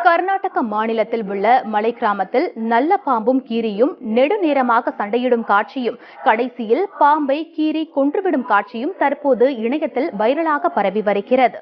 கர்நாடக மாநிலத்தில் உள்ள மலை கிராமத்தில் நல்ல பாம்பும் கீரியும் நெடுநேரமாக சண்டையிடும் காட்சியும் கடைசியில் பாம்பை கீரி கொன்றுவிடும் காட்சியும் தற்போது இணையத்தில் வைரலாக பரவி வருகிறது.